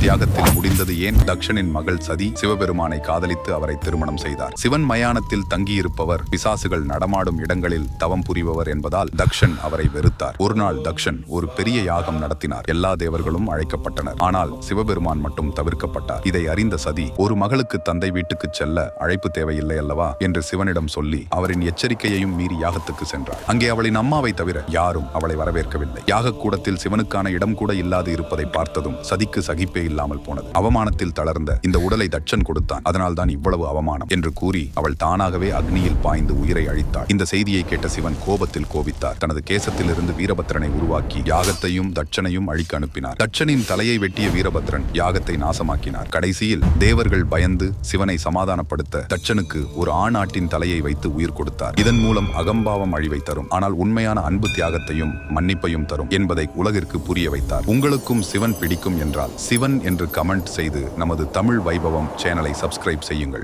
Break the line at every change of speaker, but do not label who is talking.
தியாகத்தில் முடிந்தது ஏன்? தக்ஷனின் மகள் சதி சிவபெருமானை காதலித்து அவரை திருமணம் செய்தார். சிவன் மயானத்தில் தங்கியிருப்பவர் பிசாசுகள் நடமாடும் இடங்களில் தவம் புரிபவர் என்பதால் தக்ஷன் அவரை வெறுத்தார். ஒரு நாள் தக்ஷன் ஒரு பெரிய யாகம் நடத்தினார். எல்லா தேவர்களும் அழைக்கப்பட்டனர். ஆனால் சிவபெருமான் மட்டும் தவிர்க்கப்பட்டார். இதை அறிந்த சதி ஒரு மகளுக்கு தந்தை வீட்டுக்கு செல்ல அழைப்பு தேவையில்லை அல்லவா? என்று சிவனிடம் சொல்லி அவரின் எச்சரிக்கையையும் மீறி யாகத்துக்கு சென்றார். அங்கே அவளின் அம்மாவை தவிர யாரும் அவளை வரவேற்கவில்லை. யாகக் கூடத்தில் சிவனுக்கான இடம் கூட இல்லாது இருப்பதை பார்த்ததும் சதிக்கு சகிப்பே இல்லாமல் போனது. அவமானத்தில் தளர்ந்த இந்த உடலை தட்சன் கொடுத்தான். அதனால் தான் இவ்வளவு அவமானம் என்று கூறி அவள் தானாகவே அக்னியில் பாய்ந்து உயிரை அழித்தாள். இந்த செய்தியை கேட்ட சிவன் கோபத்தில் கோபித்தார். தனது கேசத்திலிருந்து வீரபத்ரனை உருவாக்கி யாகத்தையும் தட்சனையும் அழிக்க அனுப்பினார். தட்சனின் தலையை வெட்டிய வீரபத்ரன் யாகத்தை நாசமாக்கினார். கடைசியில் தேவர்கள் பயந்து சிவனை சமாதானப்படுத்த தட்சனுக்கு ஒரு ஆண் ஆட்டின் தலையை வைத்து உயிர் கொடுத்தார். இதன் மூலம் அகம்பாவம் அழிவை தரும். ஆனால் உண்மையான அன்பு தியாகத்தையும் மன்னிப்பையும் தரும் என்பதை உலகிற்கு புரிய வைத்தார். உங்களுக்கும் சிவன் பிடிக்கும் என்றால் சிவன் என்று கமெண்ட் செய்து நமது தமிழ் வைபவம் சேனலை சப்ஸ்கிரைப் செய்யுங்கள்.